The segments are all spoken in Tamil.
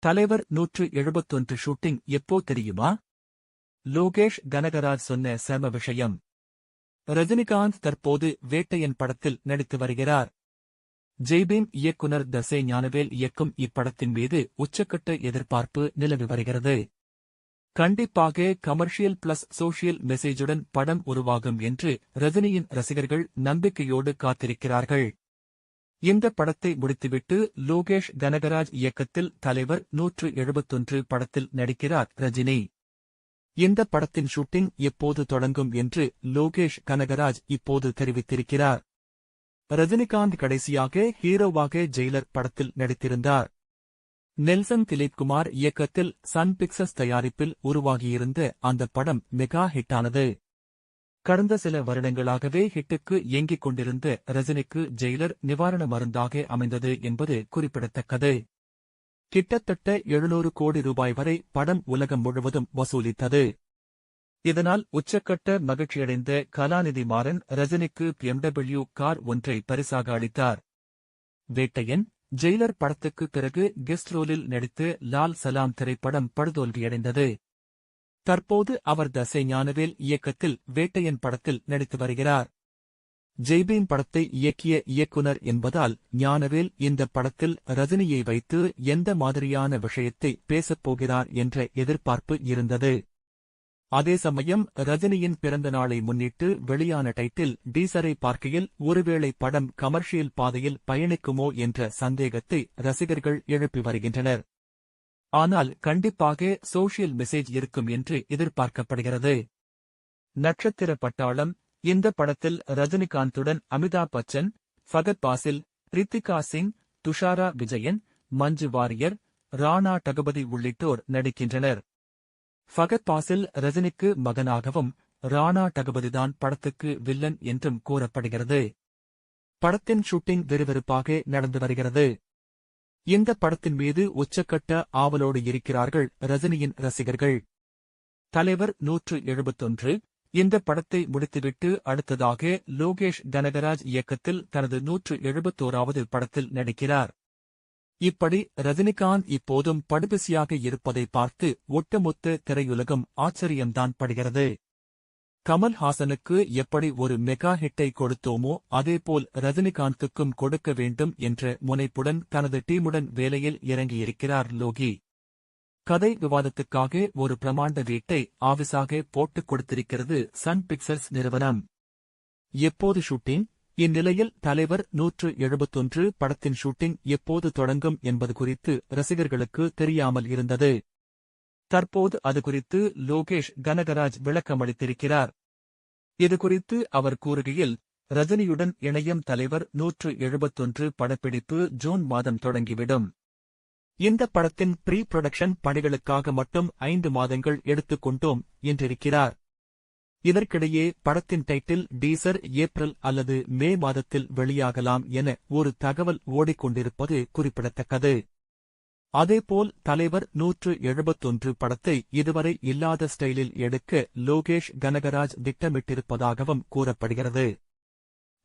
தலைவர் நூற்று எழுபத்தொன்று ஷூட்டிங் எப்போ தெரியுமா? லோகேஷ் கனகராஜ் சொன்ன செம விஷயம். ரஜினிகாந்த் தற்போது வேட்டையன் படத்தில் நடித்து வருகிறார். ஜெய்பீம் இயக்குனர் தசே ஞானவேல் இயக்கும் இப்படத்தின் மீது உச்சக்கட்ட எதிர்பார்ப்பு நிலவி வருகிறது. கண்டிப்பாக கமர்ஷியல் பிளஸ் சோஷியல் மெசேஜுடன் படம் உருவாகும் என்று ரஜினியின் ரசிகர்கள் நம்பிக்கையோடு காத்திருக்கிறார்கள். இந்த படத்தை முடித்துவிட்டு லோகேஷ் கனகராஜ் இயக்கத்தில் தலைவர் நூற்று எழுபத்தொன்று படத்தில் நடிக்கிறார் ரஜினி. இந்த படத்தின் ஷூட்டிங் எப்போது தொடங்கும் என்று லோகேஷ் கனகராஜ் இப்போது தெரிவித்திருக்கிறார். ரஜினிகாந்த் கடைசியாக ஹீரோவாக ஜெயிலர் படத்தில் நடித்திருந்தார். நெல்சன் திலீப்குமார் இயக்கத்தில் சன் பிக்சர்ஸ் தயாரிப்பில் உருவாகியிருந்த அந்த படம் மெகா ஹிட்டானது. கடந்த சில வருடங்களாகவே ஹிட்டுக்கு இயங்கிக் கொண்டிருந்த ரஜினிக்கு ஜெயிலர் நிவாரண மருந்தாக அமைந்தது என்பது குறிப்பிடத்தக்கது. கிட்டத்தட்ட எழுநூறு கோடி ரூபாய் வரை படம் உலகம் முழுவதும் வசூலித்தது. இதனால் உச்சக்கட்ட மகிழ்ச்சியடைந்த கலாநிதி மாறன் ரஜினிக்கு பிஎம்டபிள்யூ கார் ஒன்றை பரிசாக அளித்தார். வேட்டையன் ஜெயிலர் படத்துக்கு பிறகு கெஸ்ட் ரோலில் நடித்து லால் சலாம் திரைப்படம் படுதோல்வியடைந்தது. தற்போது அவர் தசை ஞானவேல் இயக்கத்தில் வேட்டையன் படத்தில் நடித்து வருகிறார். ஜெய்பீம் படத்தை இயக்கிய இயக்குனர் என்பதால் ஞானவேல் இந்த படத்தில் ரஜினியை வைத்து எந்த மாதிரியான விஷயத்தை பேசப் போகிறார் என்ற எதிர்பார்ப்பு இருந்தது. அதே சமயம் ரஜினியின் பிறந்த நாளை முன்னிட்டு வெளியான டைட்டில் டீசரை பார்க்கையில் ஒருவேளை படம் கமர்ஷியல் பாதையில் பயணிக்குமோ என்ற சந்தேகத்தை ரசிகர்கள் எழுப்பி வருகின்றனர். ஆனால் கண்டிப்பாக சோஷியல் மெசேஜ் இருக்கும் என்று எதிர்பார்க்கப்படுகிறது. நட்சத்திர பட்டாளம் இந்த படத்தில் ரஜினிகாந்துடன் அமிதாப் பச்சன் ஃபகத் பாசில் ரித்திகா சிங் துஷாரா விஜயன் மஞ்சு வாரியர் ராணா டகபதி உள்ளிட்டோர் நடிக்கின்றனர். ஃபகத் பாசில் ரஜினிக்கு மகனாகவும் ராணா டகபதிதான் படத்துக்கு வில்லன் என்றும் கூறப்படுகிறது. படத்தின் ஷூட்டிங் விறுவிறுப்பாக நடந்து வருகிறது. இந்த படத்தின் மீது உச்சக்கட்ட ஆவலோடு இருக்கிறார்கள் ரஜினியின் ரசிகர்கள்? தலைவர் நூற்று எழுபத்தொன்று. இந்த படத்தை முடித்துவிட்டு அடுத்ததாக லோகேஷ் கனகராஜ் இயக்கத்தில் தனது நூற்று எழுபத்தோராவது படத்தில் நடிக்கிறார். இப்படி ரஜினிகாந்த் இப்போதும் படுபிசியாக இருப்பதை பார்த்து ஒட்டுமொத்த திரையுலகம் ஆச்சரியம்தான் படுகிறது. கமல்ஹாசனுக்கு எப்படி ஒரு மெகா ஹிட்டை கொடுத்தோமோ அதேபோல் ரஜினிகாந்துக்கும் கொடுக்க வேண்டும் என்ற முனைப்புடன் தனது டீமுடன் வேலையில் இறங்கியிருக்கிறார் லோகி. கதை விவாதத்துக்காக ஒரு பிரமாண்ட வீட்டை ஆவிசாக போட்டுக் கொடுத்திருக்கிறது சன் பிக்சர்ஸ் நிறுவனம். எப்போது ஷூட்டிங்? இந்நிலையில் தலைவர் நூற்று எழுபத்தொன்று படத்தின் ஷூட்டிங் எப்போது தொடங்கும் என்பது குறித்து ரசிகர்களுக்கு தெரியாமல் இருந்தது. தற்போது அது குறித்து லோகேஷ் கனகராஜ் விளக்கமளித்திருக்கிறார். இதுகுறித்து அவர் கூறுகையில் ரஜினியுடன் இணையம் தலைவர் நூற்று எழுபத்தொன்று படப்பிடிப்பு ஜூன் மாதம் தொடங்கிவிடும். இந்த படத்தின் ப்ரீ புரொடக்ஷன் பணிகளுக்காக மட்டும் ஐந்து மாதங்கள் எடுத்துக்கொண்டோம் என்றிருக்கிறார். இதற்கிடையே படத்தின் டைட்டில் டீசர் ஏப்ரல் அல்லது மே மாதத்தில் வெளியாகலாம் என ஒரு தகவல் ஓடிக்கொண்டிருப்பது குறிப்பிடத்தக்கது. அதேபோல் தலைவர் நூற்று எழுபத்தொன்று படத்தை இதுவரை இல்லாத ஸ்டைலில் எடுக்க லோகேஷ் கனகராஜ் திட்டமிட்டிருப்பதாகவும் கூறப்படுகிறது.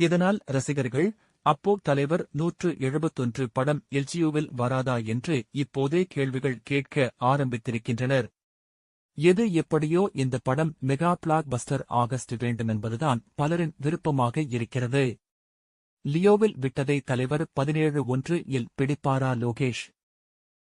இதனால் ரசிகர்கள் அப்போ தலைவர் நூற்று எழுபத்தொன்று படம் எல்ஜியூவில் வராதா என்று இப்போதே கேள்விகள் கேட்க ஆரம்பித்திருக்கின்றனர். எது எப்படியோ இந்த படம் மெகா பிளாக் பஸ்டர் ஆகஸ்ட் வேண்டும் என்பதுதான் பலரின் விருப்பமாக இருக்கிறது. லியோவில் விட்டதை தலைவர் பதினேழு ஒன்று இல் பிடிப்பாரா லோகேஷ்?